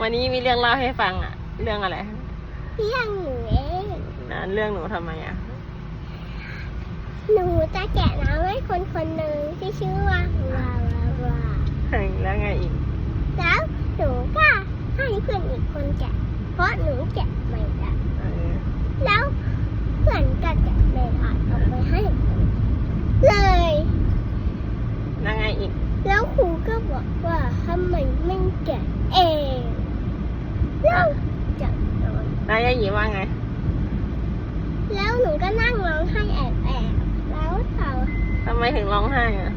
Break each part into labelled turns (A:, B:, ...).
A: วันนี้มีเรื่องเล่าให้ฟังอะเรื่องอะไร
B: เพียงหนูเอง
A: นะเรื่องหนูทำไมอะ
B: หนูจะแกะน้ำให้คนคนหนึ่งที่ชื่อว่าลาลาลา
A: เฮ้ยแล้วไงอีก
B: แล้วหนูก็ให้เพื่อนอีกคนแกะ เพราะหนูแกะไม่ได้
A: เออ
B: แล้วเพื่อนก็แกะไม่ได้เอาไปให้เลย
A: แล้วไงอีก
B: แล้วครูก็บอกว่าทำไมไม่แกะเองแล้วจะโดน
A: แล้วยายหยีว่าไง
B: แล้วหนูก็นั่งร้องไห้แอบแอบๆแล้วเขา
A: ทำไมถึงร้องไห้อะ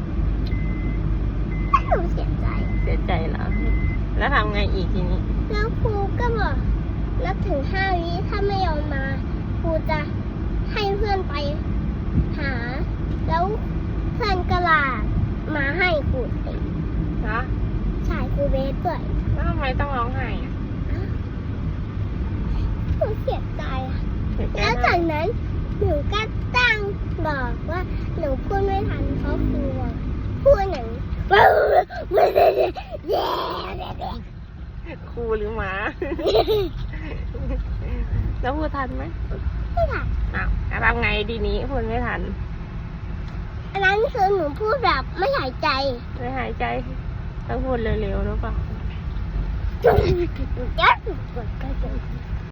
B: หนูเสียใจ
A: เสียใจเหรอ แล้วทำไงอีกทีนี้
B: แล้วครูก็บอกนับถึงห้าวิถ้าไม่ยอมมาครูจะให้เพื่อนไปหา แล้วเพื่อนก็ลามาให้ครูเอง
A: ฮะ
B: ชายครูเบสด้วย
A: แล้วทำไมต้องร้องไห้อะ
B: หนูเสียใจอะ
A: เสียใจ
B: แล้ว
A: มา
B: จาก กนั้น หนูก็ตั้งบอกว่าหนูพูดไม่ทันเพราะครูอะพูดหนัง
A: ครูหรือหมา แล้วพูดทันไหม
B: ไม่ทัน
A: อ้าวแล้วทำไงดีนี้พูดไม่ทัน
B: อันนั้นคือหนูพูดแบบไม่หายใจ
A: ไม่หายใจต้องพูดเร็วๆหรือเปล่า
B: ยัดกดกระจก